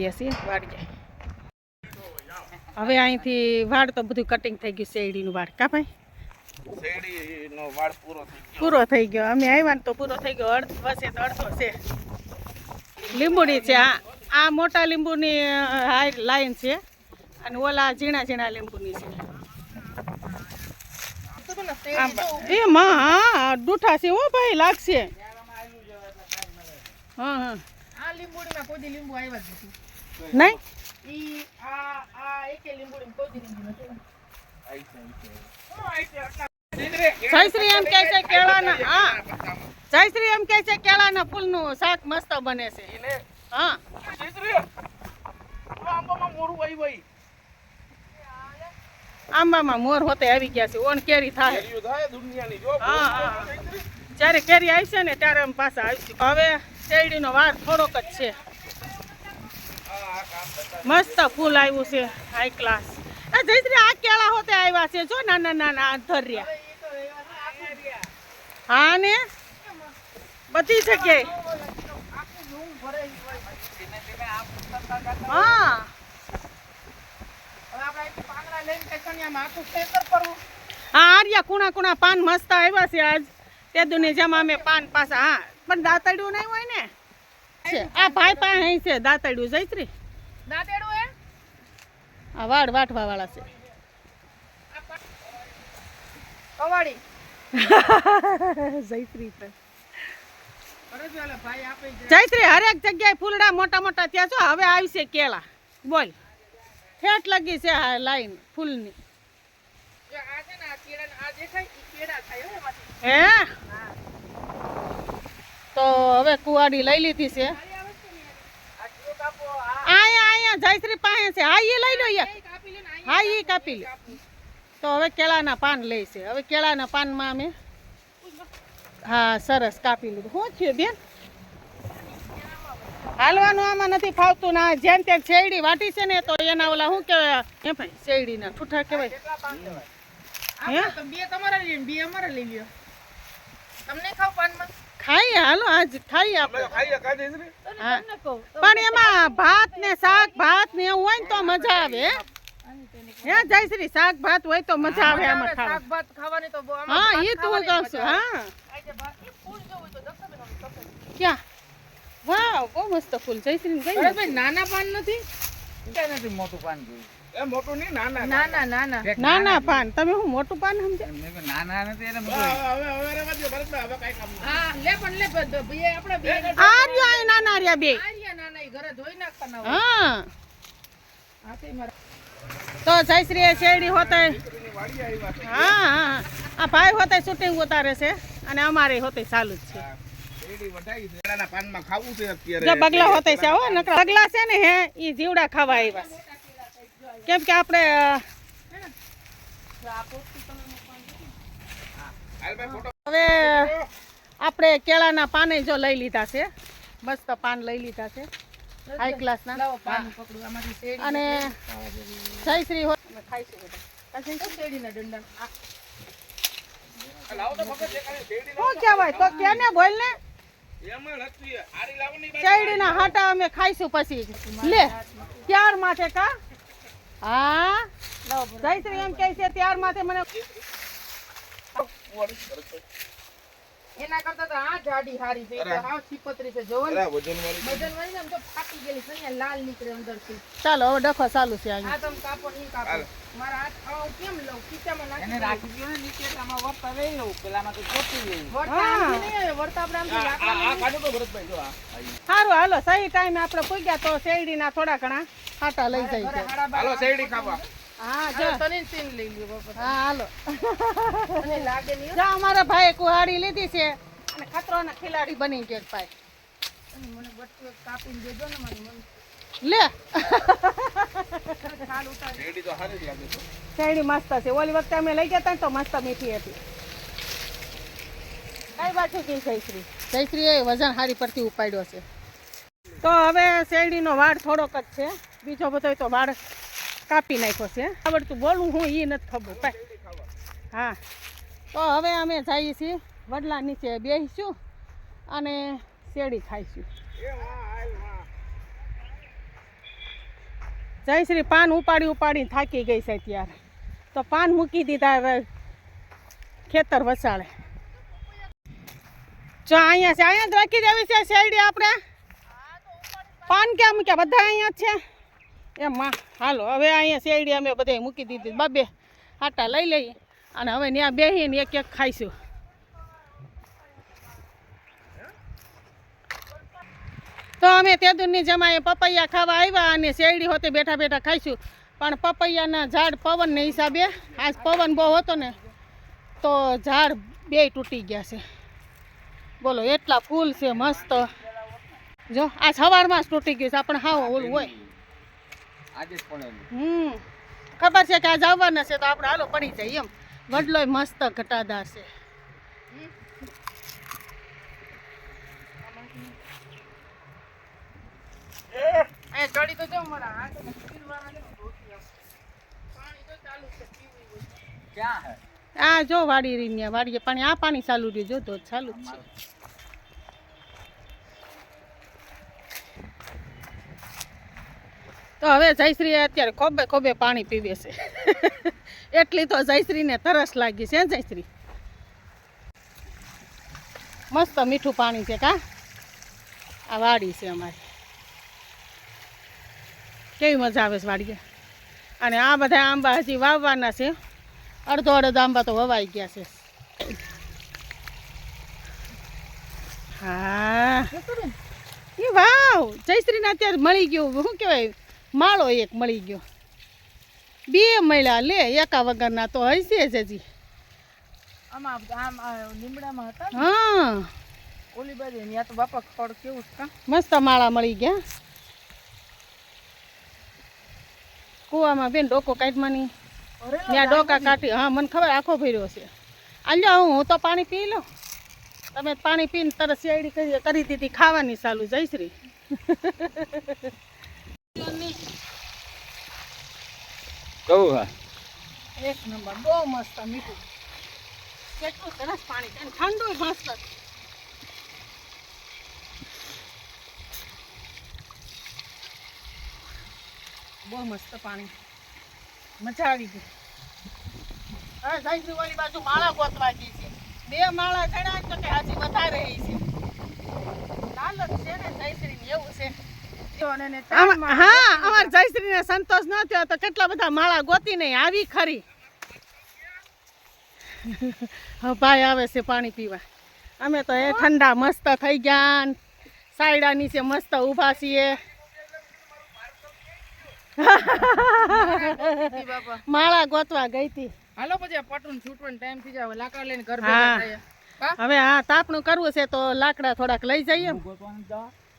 પહોંચી છીએ. વાડીએ હવે અહીંથી વાડ તો બધું કટિંગ થઈ ગયું શેરડીનું વાડ કા ભાઈ? વાળ પૂરો થઈ ગયો. પૂરો થઈ ગયો. અમે આવ્યા ને તો પૂરો થઈ ગયો. અડધો વસે તો અડધો છે લીંબુડી છે. આ આ મોટા લીંબુની હાઈ લાઈન છે. અને ઓલા ઝીણા ઝીણા લીંબુની છે. એ માં હા ડૂઠા છે હો ભાઈ લાગશે. હા હા. આ લીંબુડીમાં કોઈ લીંબુ આવ્યા જ નથી. નહીં? જયશ્રી એમ કહે છે કેળાના હા. જયશ્રી એમ કહે છે કેળાના ફૂલનું શાક મસ્ત બને છે. હા. આંબામાં મોરું હોતે આવી ગયા છે ઓન કેરી થાય. કેરીઓ દુનિયાની હા હા જ્યારે કેરી આવી છે ને ત્યારે પાછા આવીશું હવે શેરડીનો વાર થોડોક જ છે. મસ્ત ફૂલ આવ્યું છે હાઈ ક્લાસ એ જયશ્રી આ કેળા હોતે આવ્યા છે જો નાના નાના ધર્યા હા ને? બધી જગ્યાએ. હા. હા આર્યા કુણા કુણા પાન મસ્ત આવ્યા છે આજ. તે દુની જમા અમે પાન પાછા હા પણ દાંતડ્યું નહીં હોય ને? આ ભાઈ પાસે છે દાંતડ્યું જયશ્રી. દાંતેડું એ આ વાડ વાટવા વાળા છે. કવાડી. જયશ્રી છે. છે હરેક જગ્યાએ ફૂલડા મોટા મોટા ત્યાં છો હવે આવશે કેળા. બોલ. ઠેઠ લગી છે આ લાઈન ફૂલની. જો આ છે ને આ કેળા આ દેખાય ઈ કેળા થાય હો એમાંથી. હે? તો હવે કુવાડી લઈ લીધી છે. અહીંયા જયશ્રી પાસે છે. હા એ લઈ લો હા એ કાપી લે તો હવે કેળાના પાન લે છે. હવે કેળાના પાનમાં અમે હા સરસ કાપી લીધું. શું થયું બેન? હાલવાનું આમાં નથી ફાવતું ના જેમ તેમ શેરડી વાટી છે ને તો એના ઓલા શું કહેવાય? એ ભાઈ શેરડીના ઠૂઠા કહેવાય. બે તમારા લઈ બે અમારા લઈ લ્યો. તમને ખાવ પાનમાં? ખાઈએ હાલો આજ ખાઈએ આપણે. પણ એમાં ભાત ને શાક ભાત ને એવું હોય ને તો મજા આવે હે? જય જયશ્રી શાક ભાત હોય તો મજા આવે આમાં શાક ભાત ખાવાની તો બહુ હા એ તો હું. કહું છું હા. ક્યાં? વાવ બહુ મસ્ત ફૂલ જયશ્રી ને અરે ભાઈ નાના પાન નથી? એ મોટું નહીં નાના નાના. નાના નાના. પાન. તમે હું મોટું પાન સમજે હવે હવે હવે રહેવા દ્યો, ભરતભાઈ, હવે કાંઈ કામ હા લે પણ લે બે આપણે બે. આ રહ્યો આ નાના રહ્યા બે. આર્યા નાના ઈ ઘરે ધોઈ નાખવાના હા. હા તે મારા તો જયશ્રી એ શેરડી હોતા. હા હા. આ ભાઈ હોતે શૂટિંગ ઉતારે છે અને અમારે હોતે ચાલુ જ છે. શેરડી વઢાઈ છે. કેળાના પાનમાં ખાવું છે અત્યારે. જો બગલા હોતે છે હો નકરા. બગલા છે ને હે ઈ જીવડા ખાવા આવ્યા છે. કેમ કે આપણે હવે આપણે કેળાના પાને જો લઈ લીધા છે. મસ્ત પાન લઈ લીધા છે. હાઈ ક્લાસના લાવો પાન પકડું આમાંથી શેરડી અને હો મગજ દેખાડે. શેરડી શું કહેવાય તો કે ને બોલ ને? એમાં નથી. હારી લાવવાની બાજુ. શેરડીના હાટા અમે ખાઈશું પછી. લે ત્યાર માટે કા? હા? જયશ્રી એમ કહે છે ત્યાર માટે મને એના કરતા તો આ જાડી હારી છે. તો હાવ છીપતરી છે. જોવો ને. વજન વાળી વજન વાળી ને આમ તો ફાટી ગયેલી છે ને લાલ નીકળે અંદરથી. ચાલો હવે ડખો ચાલુ છે આ તમ કાપો ની કાપો. મારા હાથ આવા કેમ લઉં? ખીચામાં નાખી એને રાખી દો ને નીચે આમાં વર્તા લઈ લઉં પેલામાં તો ચોટી લઈ વર્તા આવે, વળતા આપણે આમ આ- આ- આ કાઢો તો ભરતભાઈ, જો આ. સારું હાલો સહી ટાઈમે આપણે પૂગ્યા તો શેરડીના થોડા ઘણા હાટા લઈ જાય છે. હાલો શેરડી ખાવા. હા જો. હાલો, લઈ લ્યો બાપા. હા હાલો. મને લાગે નહીં હો. જો અમારા ભાઈ કુહાડી લીધી છે અને ખતરોના ખિલાડી બની ગયો ભાઈ. મને બટકું કાપીને દેજો ને મારું લે. શેરડી તો હારી જ લાગે છે. મસ્ત છે. ઓલી વખતે અમે લઈ ગયા તો મસ્ત મીઠી હતી. કઈ બાજુ ગઈ જયશ્રી જયશ્રી એ વજન હારી પરથી ઉપાડ્યો છે. તો હવે શેરડીનો વાડ થોડોક જ છે. બીજો બધો તો વાડ કાપી નાખ્યો છે. આવડતું બોલવું હું એ નથી ખબર. હા. તો હવે અમે જઈએ છીએ વડલા નીચે બેસીશું અને શેરડી ખાઈશું. જય શ્રી પાન ઉપાડી ઉપાડી થાકી ગઈ છે ત્યારે તો પાન મૂકી દીધા હવે ખેતર વસાડે જો અહીંયા છે, અહીંયા જ રાખી દેવી છે શેરડી આપણે. પાન ક્યાં મૂક્યા? બધા અહીંયા છે? એમ હાલો, હવે અહીંયા શેરડી અમે બધા મૂકી દીધી. બબે, આટા લઈ લઈએ અને હવે ત્યાં બેસીને એક એક ખાઈશું. તો અમે તેદુરની જમાએ પપૈયા ખાવા આવ્યા અને શેરડી હોતે બેઠા બેઠા ખાઈશું. પણ પપૈયાના ઝાડ પવનને હિસાબે, આજ પવન બહુ હતો ને, તો ઝાડ બે તૂટી ગયા છે. બોલો, એટલા ફૂલ છે, મસ્ત. જો આ સવારમાં જ તૂટી ગયું છે, આપણે હા ઓલું હોય. હમ. ખબર છે કે આજ આવવાના છે તો આપણે હાલો પડી જાય એમ. વડલોય મસ્ત ઘટાદાર છે. અહીંયા ચડી તો જાઉં મારા હાથ. પાણી તો ચાલુ છે પીવું ક્યાં હે? આ જો વાડી રહી વાડીએ પાણી આ પાણી ચાલુ રહ્યું જો તો ચાલુ છે. તો હવે જયશ્રી અત્યારે ખોબે ખોબે પાણી પીવે છે. એટલી તો જયશ્રીને તરસ લાગી છે જયશ્રી? મસ્ત મીઠું પાણી છે કા? આ વાડી છે અમારી. કેવી મજા આવે છે વાડીએ. અને આ બધા આંબા હજી વાવવાના છે. અડધો અડધો આંબા તો વવાઈ ગયા છે. હા. એ વાવ. જયશ્રીને અત્યારે મળી ગયું. શું કહેવાય? માળો એક મળી ગયો. બે મળ્યા લે એકા વગરના તો હશે જ હજી. હા. મસ્ત માળા મળી ગયા. કુવામાં બેન ડોકો કાઢવાની. ત્યાં ડોકા કાઢી હા મને ખબર આખો ભર્યો છે. આલ્યો હું હું તો પાણી પી લઉં. તમે પાણી પીને તરત શેરડી કરી કરી દીધી ખાવાની ચાલુ જયશ્રી કહું હા એક નંબર, બહુ મસ્ત મીઠું. કેટલું સરસ પાણી અને ઠંડુ મસ્ત. બહુ મસ્ત પાણી. મજા આવી ગઈ. હા સાહેબ વાળી બાજુ માળા ગોતવા ગઈ છે. બે માળા ચડાય તો કે હજી વધારે રહી છે. લાલચ છે ને જયશ્રી એવું છે. હા અમાર જયશ્રીને સંતોષ ન થયો તો કેટલા બધા માળા ગોતી નહીં આવી ખરી. ભાઈ આવે છે પાણી પીવા. અમે તો એ ઠંડા મસ્ત થઈ ગયા સાયડા નીચે મસ્ત ઊભા છીએ. માળા ગોતવા ગઈ હતી. હાલો પછી પટુન છૂટવાનો ટાઈમ થઈ જાય. લાકડા લઈને ઘર હવે હા તાપણું કરવું છે તો લાકડા થોડાક લઈ જઈએ.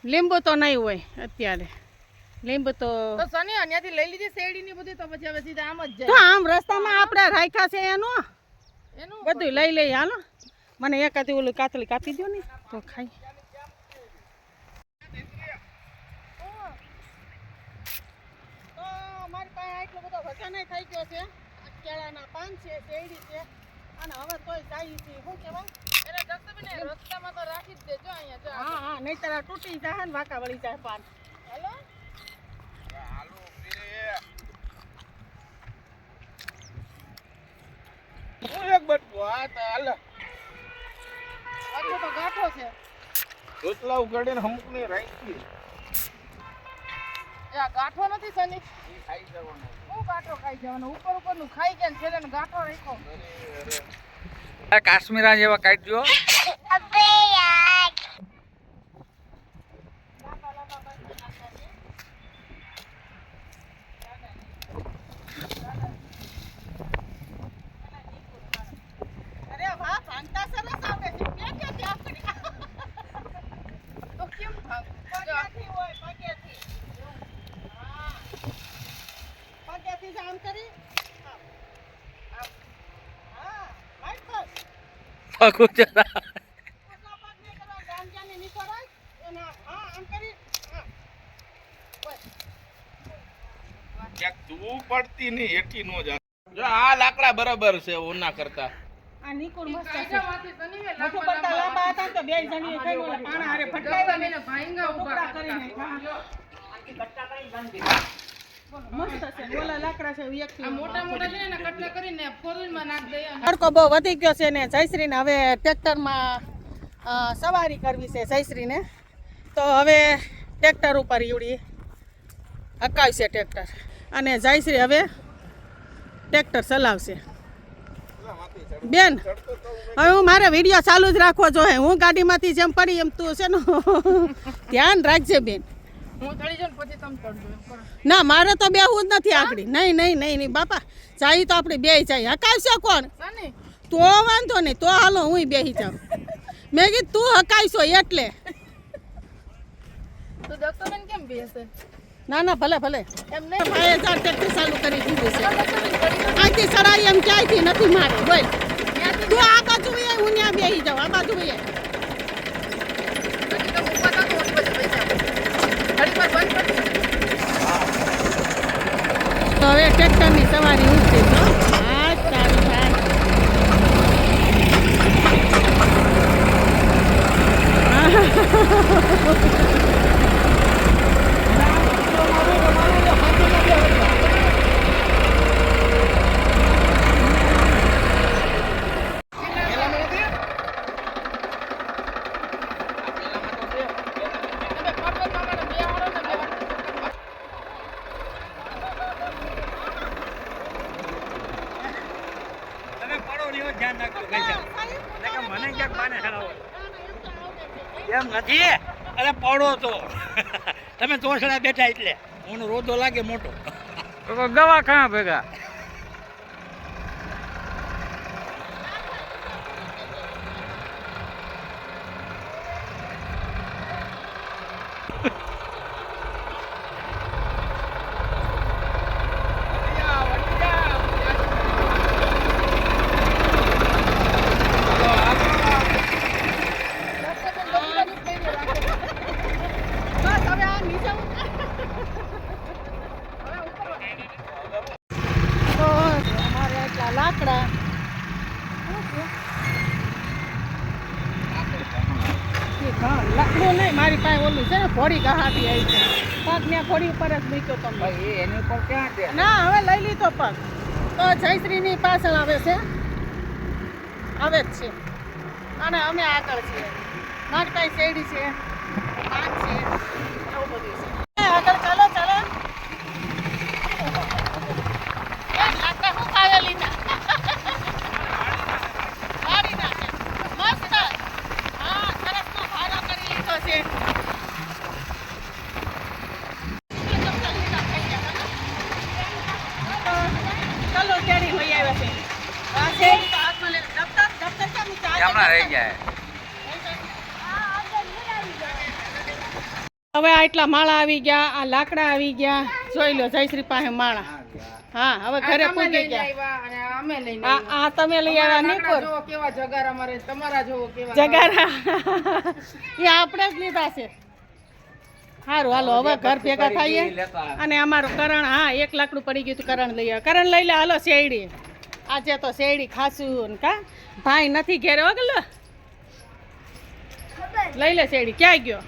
લીંબુ તો નહીં હોય અત્યારે. લીંબુ તો સની ત્યાંથી લઈ લીધી શેરડી ની બધી તો પછી હવે સીધા આમ જ તો જાય આમ રસ્તામાં આપણે રાખ્યા છે એનું. એનું બધું લઈ લઈ હાલો. મને એકાદી ઓલું કાતલી કાપી દો ને તો ખાઈ. મારી પાસે આટલો બધો વજન થઈ ગયો છે. કેળાના પાન છે શેરડી છે. અને હવે તોય જાય છે. શું કહેવાય? એને રસ્તામાં તો રાખી જ દેજો અહીંયા જો હા હા નહીતર આ તૂટી જાય ને વાંકા વળી જાય પાન. હાલો? હું એક બટકું આ તો હાલ. આખો તો ગાંઠો છે. રોટલા ઉગાડીને અમુક ને રાખી એ આ ગાંઠો નથી સની? ખાઈ જવાનો. હું ગાંઠો ખાઈ જવાનો? ઉપરનું ખાઈ ગયા ને છેલ્લે ગાંઠો રાખ્યો. આ કાશ્મીરા જેવા કાઢજો અરે વાહ ભાંગતા સરસ આવડે છે ક્યાં ક્યાંથી આપણી તો કેમ ખાવ પગેથી હોય પગેથી હા પગેથી જ આમ કરી આમ. આમ. હા right બસ. પગું જરા ઓટલા પગ નહીં કરવા, ગાંજાની નીચોડાય. એને આમ. હા, આમ કરી. હા. તું પડતી નહીં હેઠી નો જા જો આ લાકડા બરાબર છે ઓના કરતા. આ નીકુળ મસ્ત છે. કાયદામાંથી સની મેં મોટું લાંબા પડતા લાંબા હતા તો બે જણીએ કઈ ઓલા પાણા હારે ને કરીને તડકો બહુ વધી ગયો છે ને જયશ્રીને હવે ટ્રેક્ટરમાં સવારી કરવી છે જયશ્રીને. તો હવે ટ્રેક્ટર ઉપર ઈવડી હકાવશે ટ્રેક્ટર અને જયશ્રી હવે ટ્રેક્ટર ચલાવશે. બેન હવે હું મારે વીડિયો ચાલુ જ રાખવો જોઈએ. હું ગાડીમાંથી જેમ પડી એમ તું છે ને. ધ્યાન રાખજે બેન. ને મારે તો બેહવું જ નથી આગળ. નહીં નહીં નહીં નહીં બાપા. જાય તો આપણે બે જાય. હકાવશે કોણ? તો વાંધો નહીં. તો હાલો હું બેસી જાઉં. મેં કીધું તું હકાઈશો એટલે. ના ના ભલે ભલે. એમ હજાર જા ચાલુ કરી દીધું છે. આથી સરાઈ એમ ક્યાંયથી નથી મારે. બોલ. તું આ બાજુ હું ત્યાં બેસી જાઉં. આ બાજુ વહી આય. પછી તો મૂકવા તો ઓલી બાજુ પૈસા ઘડી વાર બંધ કરી તો હવે ટ્રેક્ટરની સવારી ઉઠી તો હા ચાલુ થાય તમે ફોટો તમારે બે વાળો ને બે વાળો. તમે પડો નહીં હોય ધ્યાન રાખજો ગજા મને ક્યાંક બાને હરાવો. એમ નથી? અરે પડો તો. તમે તોસડા બેઠા એટલે. હું રોદો લાગે મોટો. દવા કાં ભેગા. બસ હવે આ નીચે ઉતર. તો અમારે એટલા લાકડા એ હા, લાકડું નહીં મારી પાસે ઓલું છે ને ઘોડી ગહાતી આવી છે. પગ મેં ઘોડી ઉપર જ મૂક્યો તમે એની ઉપર ક્યાં છે? ના હવે લઈ લીધો પગ. તો જયશ્રીની પાછળ આવે છે. આવે જ છે. અને અમે આગળ છીએ. મારી પાસે શેરડી છે પાક છે એવું બધું છે. આગળ ચાલો ચાલો એ, લાકડા હું કાલે લીધા વાળી નાખે. મસ્ત હા સરસનો ભારો કરી લીધો છે ચલો કેરી લઈ આવ્યા છે આ શેરડી તો હાથમાં લે. દફતર દફતર કેમ નીચે? હમણાં રહી જાય હવે આ એટલા માળા આવી ગયા આ લાકડા આવી ગયા. જોઈ લો જયશ્રી પાસે માળા. હા હવે ઘરે પૂગી ગયા. આ આવ્યા. તમે લઈ આવ્યા લાકડા કેવા જગારા અમારે તમારા જોવો કેવા જગારા એ આપણે જ લીધા છે. સારું હાલો હવે ઘર ભેગા થઈએ. અને અમારું કરણ હા એક લાકડું પડી ગયું હતું કરણ લઈ આવે કરણ લઈ લે હાલો શેરડી. આજે તો શેરડી ખાશું કા? ભાઈ નથી ઘેરે વગલો લઈ લે શેરડી ક્યાં ગયો?